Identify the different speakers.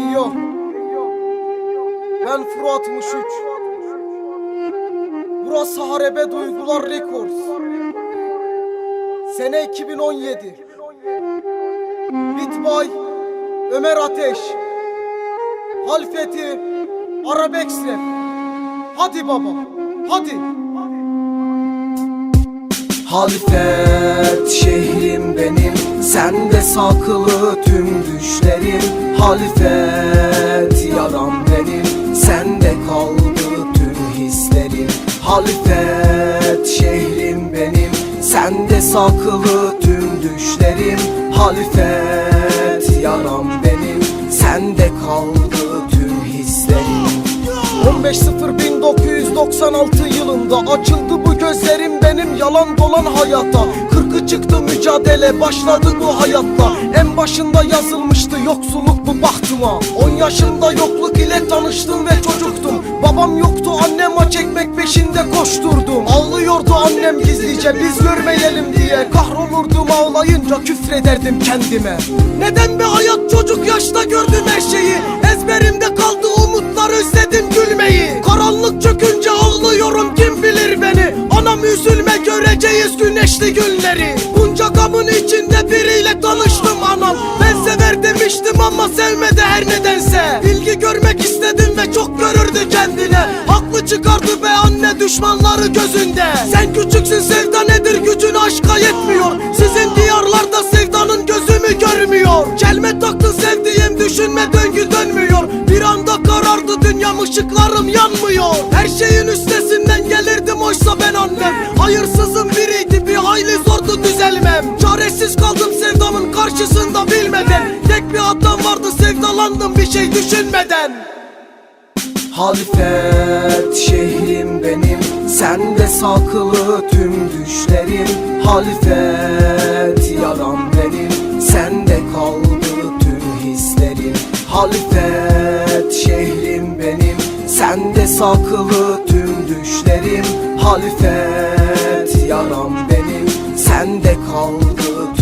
Speaker 1: Eyyo Ben Fırat 63 Burası Harebe Duygular Records. Sene 2017 Beat by Ömer Ateş. Halfeti Arabex Rap Hadi baba hadi. Halifet şehrim benim Sende saklı tüm düşlerim Halifet yaram benim. Sende kaldı tüm hislerim Halifet şehrim benim. Sende saklı tüm düşlerim Halifet yaram benim. Sende kaldı tüm hislerim 15.01996 yılında açıldı bu gözlerim benim yalan dolan hayata çıktı mücadele başladı bu hayatta. En başında yazılmıştı yoksulluk bu bahtıma. 10 yaşında yokluk ile tanıştım ve çocuktum. Babam yoktu annem aç ekmek peşinde koşturdum. Ağlıyordu annem gizlice biz görmeyelim diye. Kahrolurdum ağlayınca küfrederdim kendime. Neden be hayat çocuk yaşta gördüm her şeyi? Ezberimde kaldı göreceğiz güneşli günleri Bunca gamın içinde biriyle tanıştım anam. Ben sever demiştim ama sevmedi her nedense. İlgi görmek istedim ve çok görürdü kendine. Haklı çıkardı be anne düşmanları gözünde. Sen küçüksün sevda nedir? Gücün aşka yetmiyor. Sizin diyarlarda sevdanın gözümü görmüyor. Kelme taktın sevdiğim düşünme döngü dönmüyor. Bir anda karardı dünyam ışıklarım yanmıyor. Her şeyin üstesinden gelirdim oysa ben annem. Hayırsızın biriydi sevdalandım bir şey düşünmeden. Halifet şehrim benim Sende saklı tüm düşlerim Halifet yaram benim Sende kaldı tüm hislerim Halifet şehrim benim Sende saklı tüm düşlerim Halifet yaram benim Sende kaldı